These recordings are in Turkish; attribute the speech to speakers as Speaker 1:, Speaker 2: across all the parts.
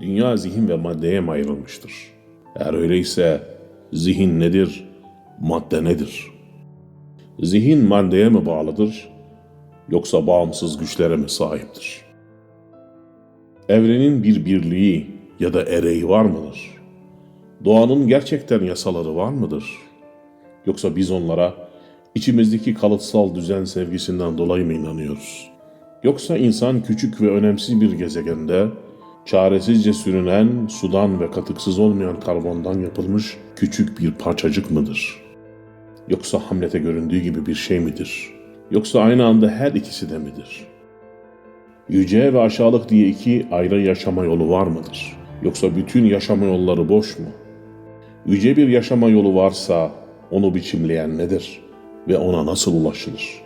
Speaker 1: dünya zihin ve maddeye mi ayrılmıştır? Eğer öyleyse zihin nedir, madde nedir? Zihin maddeye mi bağlıdır, yoksa bağımsız güçlere mi sahiptir? Evrenin bir birliği ya da ereği var mıdır? Doğanın gerçekten yasaları var mıdır? Yoksa biz onlara içimizdeki kalıtsal düzen sevgisinden dolayı mı inanıyoruz? Yoksa insan küçük ve önemsiz bir gezegende çaresizce sürünen sudan ve katıksız olmayan karbondan yapılmış küçük bir parçacık mıdır? Yoksa Hamlet'e göründüğü gibi bir şey midir? Yoksa aynı anda her ikisi de midir? Yüce ve aşağılık diye iki ayrı yaşama yolu var mıdır? Yoksa bütün yaşama yolları boş mu? Yüce bir yaşama yolu varsa onu biçimleyen nedir ve ona nasıl ulaşılır?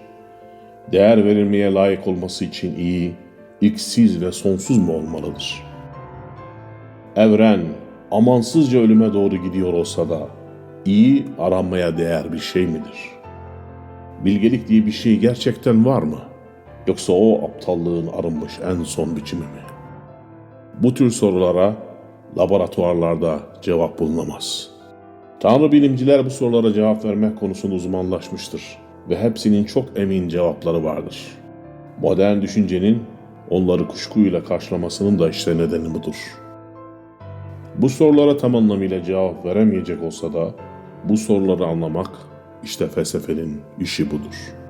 Speaker 1: Değer verilmeye layık olması için iyi, ilksiz ve sonsuz mu olmalıdır? Evren amansızca ölüme doğru gidiyor olsa da iyi aranmaya değer bir şey midir? Bilgelik diye bir şey gerçekten var mı? Yoksa o aptallığın arınmış en son biçimi mi? Bu tür sorulara laboratuvarlarda cevap bulunamaz. Tanrı bilimciler bu sorulara cevap vermek konusunda uzmanlaşmıştır ve hepsinin çok emin cevapları vardır. Modern düşüncenin onları kuşkuyla karşılamasının da işte nedeni budur. Bu sorulara tam anlamıyla cevap veremeyecek olsa da bu soruları anlamak işte felsefenin işi budur.